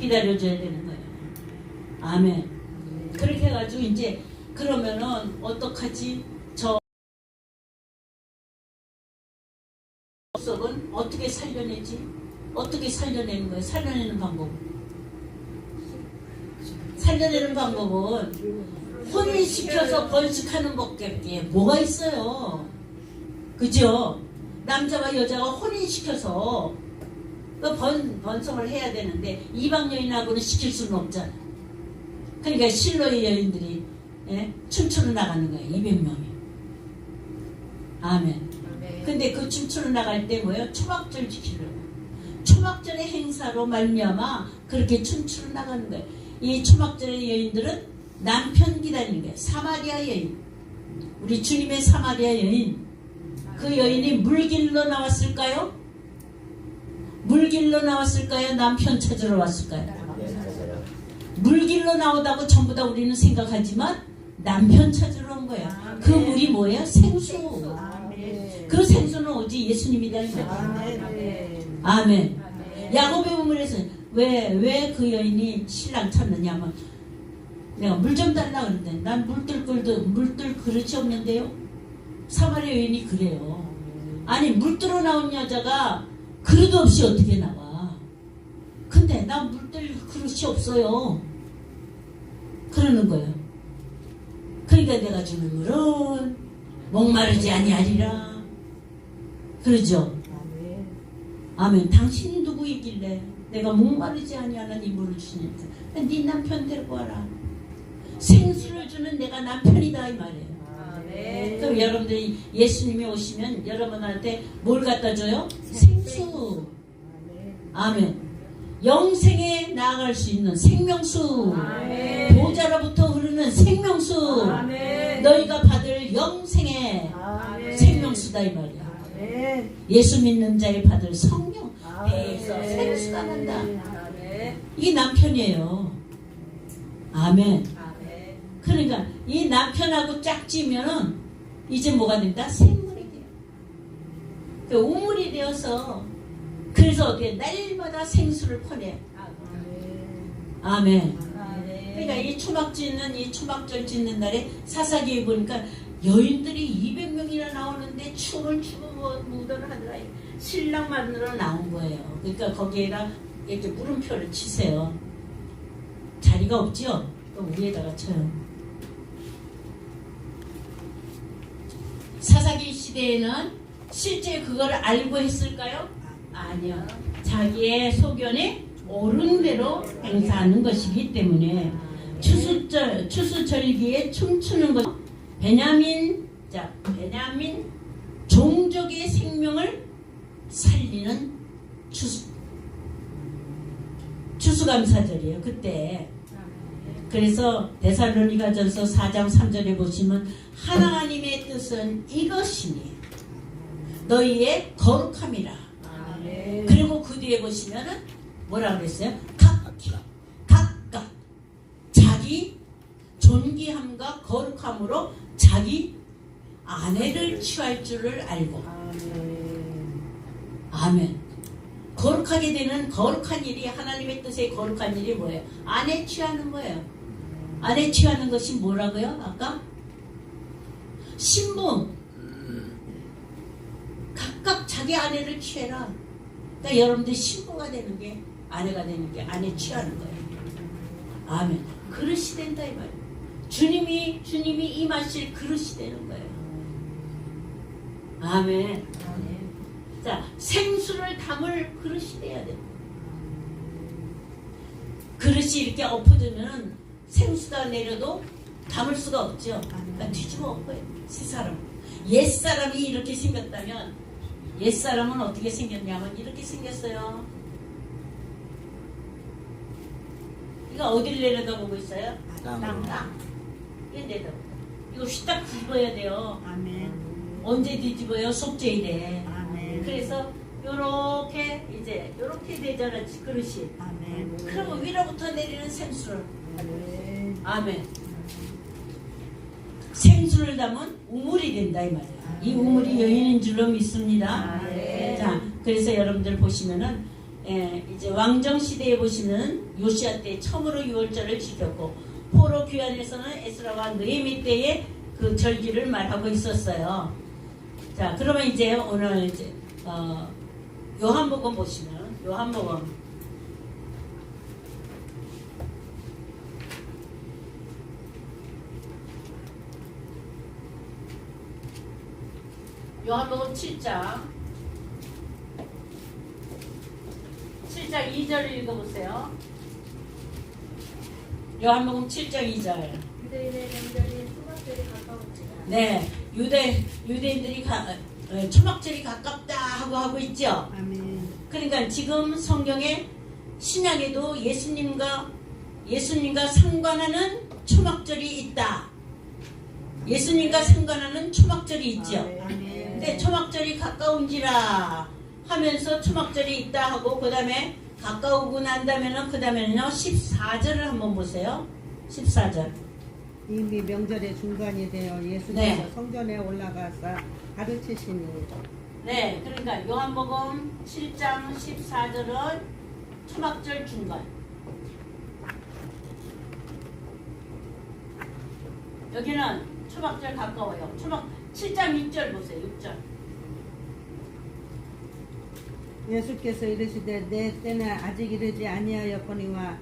기다려줘야 되는 거예요. 아멘. 그렇게 해가지고 이제 그러면은 어떡하지? 저 속은 어떻게 살려내지? 어떻게 살려내는 거예요? 살려내는 방법. 살려내는 방법은 혼인시켜서 번식하는 법밖에 뭐가 있어요? 그죠? 남자와 여자가 혼인시켜서 그 번, 번성을 해야 되는데 이방 여인하고는 시킬 수는 없잖아. 그러니까 실로의 여인들이 예? 춤추러 나가는 거예요. 200명이. 아멘. 근데 그 춤추러 나갈 때 뭐예요? 초막절 지키려고. 초막절의 행사로 말미암아 그렇게 춤추러 나가는 거예요. 이 초막절의 여인들은 남편 기다리는 거예요. 사마리아 여인. 우리 주님의 사마리아 여인. 그 여인이 물길로 나왔을까요? 물길로 나왔을까요? 남편 찾으러 왔을까요? 물길로 나오다고 전부 다 우리는 생각하지만 남편 찾으러 온 거야. 그 물이 뭐예요? 생수. 그 생수는 오직 예수님이라는 거야. 아멘. 야곱의 우물에서 왜 왜 그 여인이 신랑 찾느냐면 내가 물 좀 달라 그러는데 난 물들 끓도 물들 그릇이 없는데요. 사마리아 여인이 그래요. 아니 물 들어 나온 여자가 그릇 없이 어떻게 나와? 근데 나 물들 그릇이 없어요. 그러는 거예요. 그러니까 내가 주는 물은 목마르지 아니하리라. 그러죠. 아멘. 당신이 누구이길래 내가 목마르지 아니하는 이 물을 주니까 네 남편 데리고 와라. 생수를 주는 내가 남편이다 이 말이에요. 그럼 여러분들이 예수님이 오시면 여러분한테 뭘 갖다 줘요? 생수. 아멘. 영생에 나아갈 수 있는 생명수. 보좌로부터 흐르는 생명수. 너희가 받을 영생의 생명수다 이 말이야. 예수 믿는 자의 받을 성령 배에서 생수가 난다. 이 남편이에요. 아멘. 그러니까 이 남편하고 짝지면은 이제 뭐가 된다? 생물이 돼요. 그 우물이 되어서 그래서 어떻게 날마다 생수를 퍼내. 아멘. 그러니까 이 초막 짓는 이 초막절 짓는 날에 사사기에 보니까 여인들이 200명이나 나오는데 춤을 추고 무도를 하더라. 신랑 만으로 나온 거예요. 그러니까 거기에다 이렇게 물음표를 치세요. 자리가 없죠? 그럼 위에다가 쳐요. 사사기 시대에는 실제 그걸 알고 했을까요? 아니요. 자기의 소견에 옳은 대로 행사하는 것이기 때문에 추수절 추수절기에 춤추는 것 베냐민 자 베냐민 종족의 생명을 살리는 추수 추수감사절이에요. 그때 그래서 데살로니가전서 4장 3절에 보시면 하나님의 뜻은 이것이니 너희의 거룩함이라. 뒤에 보시면은 뭐라 그랬어요? 각각 각각 자기 존귀함과 거룩함으로 자기 아내를 취할 줄을 알고 아멘. 거룩하게 되는 거룩한 일이 하나님의 뜻의 거룩한 일이 뭐예요? 아내 취하는 거예요. 아내 취하는 것이 뭐라고요? 아까 신부 각각 자기 아내를 취해라. 그러니까 여러분들 신부가 되는 게 아내가 되는 게 아내 취하는 거예요. 아멘. 그릇이 된다 이 말이에요. 주님이 주님이 임하실 그릇이 되는 거예요. 아멘. 자 생수를 담을 그릇이 돼야 돼. 그릇이 이렇게 엎어지면 생수가 내려도 담을 수가 없죠. 그러니까 뒤집어 엎어요. 새 사람. 옛 사람이 이렇게 생겼다면 옛 사람은 어떻게 생겼냐면 이렇게 생겼어요. 이거 어디를 내려다보고 있어요? 땅으로. 땅. 이거 내다. 이거 휘딱 뒤집어야 돼요. 아멘. 언제 뒤집어요? 속죄일에. 아멘. 그래서 요렇게 이제 요렇게 되잖아 그릇이. 아멘. 그러면 위로부터 내리는 생수를. 아멘. 아멘. 생수를 담은 우물이 된다 이 말이야. 이 우물이 여인인 줄로 믿습니다. 아멘. 자, 그래서 여러분들 보시면은 예, 이제 왕정 시대에 보시는 요시아 때 처음으로 유월절을 지켰고 포로 귀환에서는 에스라와 느헤미 때에 그 절기를 말하고 있었어요. 자, 그러면 이제 오늘 이제 어, 요한복음 보시면 요한복음 요한복음 7장 7장 2절을 읽어보세요. 요한복음 7장 2절. 유대인의 명절이 초막절이 가까웠지라. 네, 유대 유대인들이 가, 어, 초막절이 가깝다 하고 하고 있죠. 아멘. 그러니까 지금 성경에 신약에도 예수님과 예수님과 상관하는 초막절이 있다. 예수님과 상관하는 초막절이 있죠. 아멘. 근데 초막절이 가까운지라 하면서 초막절이 있다 하고 그 다음에 가까우고 난 다음에는 그 다음에는요 14절을 한번 보세요. 14절. 이미 명절의 중간이 되어 예수께서 네. 성전에 올라가서 가르치시니 네, 그러니까 요한복음 7장 14절은 초막절 중간. 여기는 초막절 가까워요. 초막 7장 6절 보세요. 6절. 예수께서 이르시되 내 때는 아직 이르지 아니하였거니와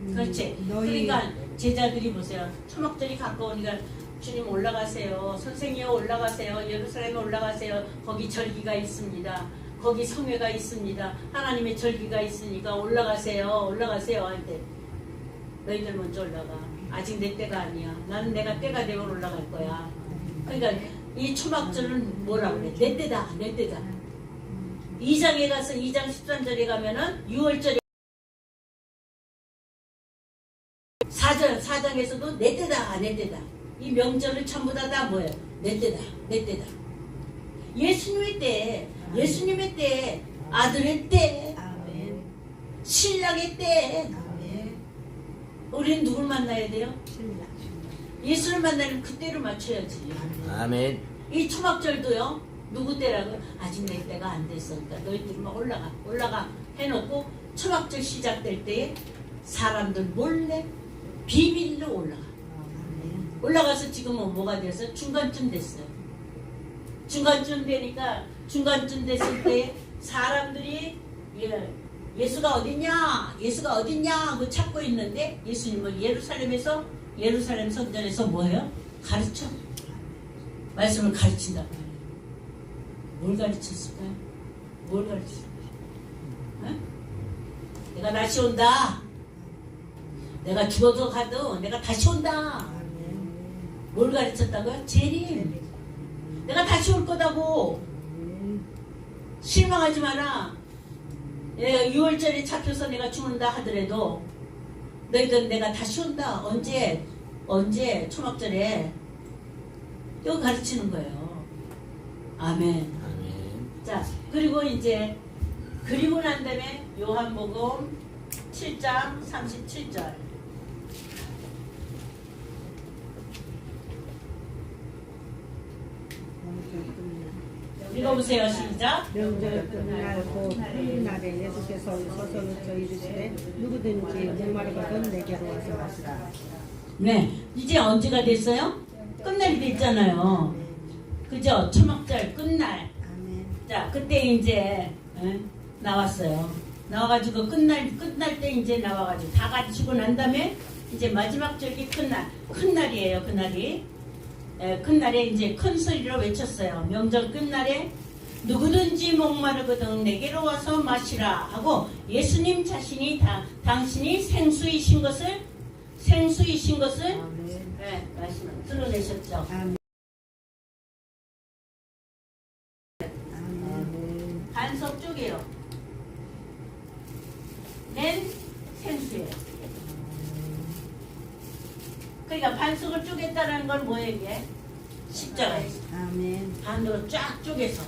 음, 그렇지. 너희 그러니까 제자들이 보세요. 초막절이 가까우니까 주님 올라가세요. 선생님 올라가세요. 예루살렘에 올라가세요. 거기 절기가 있습니다. 거기 성회가 있습니다. 하나님의 절기가 있으니까 올라가세요. 올라가세요. 할때 너희들 먼저 올라가. 아직 내 때가 아니야. 나는 내가 때가 되면 올라갈 거야. 그러니까 이 초막절은 뭐라 그래? 내 때다. 내 때다. 2장에 가서 2장 13절에 가면은 6월절에 4절, 4장에서도 내 때다, 내 때다. 이 명절을 전부 다 다 뭐예요? 내 때다, 내 때다. 예수님의 때, 예수님의 때, 아들의 때. 신랑의 때. 우리는 누굴 만나야 돼요? 신라. 예수를 만나면 그때로 맞춰야지. 아멘. 이 초막절도요, 누구 때라고? 아직 내 때가 안 됐으니까 너희들만 올라가, 올라가 해놓고 초막절 시작될 때에 사람들 몰래 비밀로 올라가. 올라가서 지금은 뭐가 돼서 중간쯤 됐어요. 중간쯤 되니까 중간쯤 됐을 때 사람들이 예, 예수가 어딨냐? 예수가 어딨냐? 하고 찾고 있는데 예수님은 예루살렘에서 예루살렘 성전에서 뭐예요? 가르쳐. 말씀을 가르친다. 뭘 가르쳤을까요? 뭘 가르쳤을까요? 어? 내가 다시 온다. 내가 죽어도 가도 내가 다시 온다. 뭘 가르쳤다고요? 재림. 내가 다시 올 거다고. 실망하지 마라. 예, 6월절에 잡혀서 내가 죽는다 하더라도 너희들 내가 다시 온다. 언제? 언제? 초막절에. 이거 가르치는 거예요. 아멘. 아멘. 자, 그리고 이제 그리고 난 다음에 요한복음 7장 37절. 명절 끝날. 읽어보세요. 시작. 명절 끝날 곧 푸른날에 예수께서 서서부터 이르시되 누구든지 목마르거든 내게로 와서 마시라. 네, 이제 언제가 됐어요? 끝날이 됐잖아요. 그죠? 초막절 끝날. 자, 그때 이제 에, 나왔어요. 나와가지고 끝날 끝날 때 이제 나와가지고 다 가지고 난 다음에 이제 마지막 절기 큰날 큰 날이에요. 그날이 에, 큰날에 이제 큰 소리로 외쳤어요. 명절 끝날에 누구든지 목마르거든 내게로 와서 마시라 하고 예수님 자신이 다, 당신이 생수이신 것을 생수이신 것을 아멘. 네, 말씀 드러내셨죠. 아멘. 아멘. 반석 쪽이에요. 낸 생수예요. 그러니까 반석을 쪼갰다는 건 뭐예요 이게? 십자가예요. 아멘. 반으로 쫙 쪼개서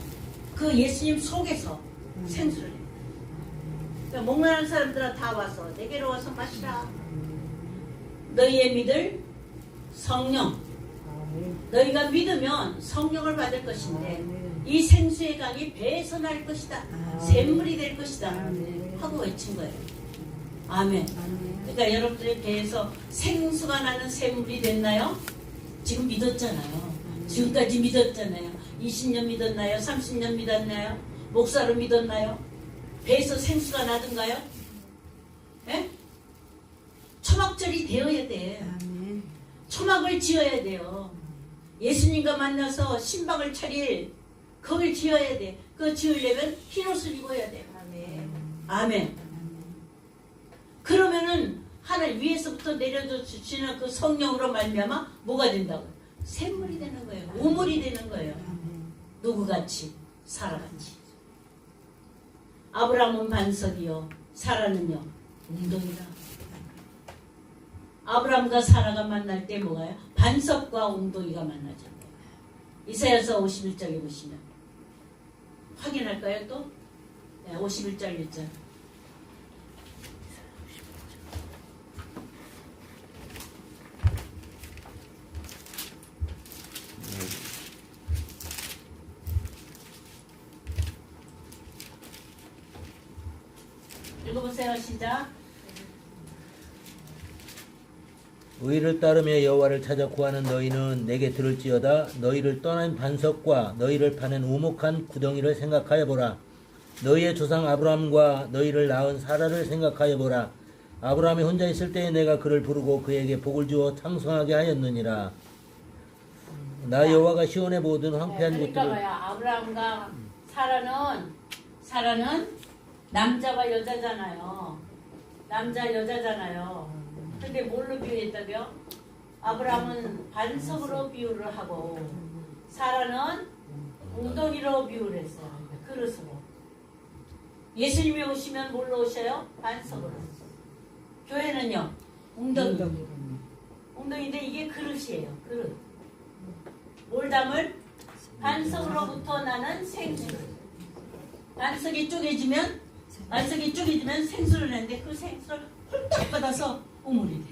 그 예수님 속에서 생수를 해요. 그러니까 목마른 사람들은 다 와서 내게로 와서 마시라. 너희의 믿을 성령. 너희가 믿으면 성령을 받을 것인데 이 생수의 강이 배에서 날 것이다. 아. 샘물이 될 것이다. 하고 외친 거예요. 아멘. 그러니까 여러분들의 배에서 생수가 나는 샘물이 됐나요? 지금 믿었잖아요. 지금까지 믿었잖아요. 20년 믿었나요? 30년 믿었나요? 목사로 믿었나요? 배에서 생수가 나던가요? 예? 초막절이 되어야 돼. 초막을 지어야 돼요. 예수님과 만나서 신방을 차릴 그걸 지어야 돼. 그거 지으려면 흰옷을 입어야 돼. 아멘. 아멘. 그러면은 하늘 위에서부터 내려져 주시는 그 성령으로 말미암아 뭐가 된다고? 샘물이 되는 거예요. 우물이 되는 거예요. 누구같이? 사라같이. 아브라함은 반석이요. 사라는요. 웅덩이다. 아브라함과 사라가 만날 때 뭐가요? 반석과 웅덩이가 만나잖아요. 이사야서 51장에 보시면 확인할까요 또? 네, 51장 1절. 읽어보세요 시작. 의를 따르며 여호와를 찾아 구하는 너희는 내게 들을지어다. 너희를 떠난 반석과 너희를 파낸 우목한 구덩이를 생각하여 보라. 너희의 조상 아브라함과 너희를 낳은 사라를 생각하여 보라. 아브라함이 혼자 있을 때에 내가 그를 부르고 그에게 복을 주어 창성하게 하였느니라. 나 여호와가 시온에 모든 황폐한 그러니까 곳들을 아브라함과 사라는 사라는 남자와 여자잖아요. 남자 여자잖아요. 근데 뭘로 비유했다고요? 아브라함은 반석으로 비유를 하고 사라는 웅덩이로 비유를 했어요. 그릇으로. 예수님이 오시면 뭘로 오셔요? 반석으로. 교회는요? 웅덩이. 웅덩이인데 이게 그릇이에요. 그릇. 뭘 담을? 반석으로부터 나는 생수를. 반석이 쪼개지면 반석이 쪼개지면 생수를 내는데 그 생수를 홀딱 받아서 우물이 돼.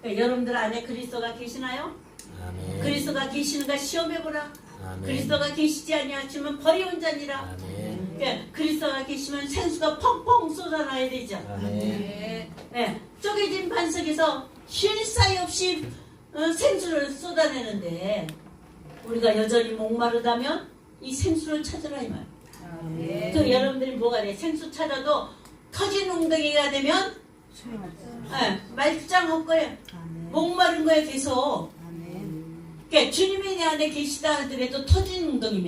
그러니까 여러분들 안에 그리스도가 계시나요? 아멘 그리스도가 계시는가 시험해 보라. 아멘 그리스도가 계시지 아니하시면 버리온 자니라. 아멘 그러니까 그리스도가 계시면 생수가 펑펑 쏟아나야 되죠. 아멘 네, 쪼개진 반석에서 쉴 사이 없이 어, 생수를 쏟아내는데 우리가 여전히 목마르다면 이 생수를 찾으라 이 말. 그 여러분들이 뭐가 돼? 생수 찾아도 터진 웅덩이가 되면. 예, 말짱할 거예요. 목마른 거에 계속. 아멘. 그러니까 주님이 내 안에 계시다 하더라도 터진 웅덩이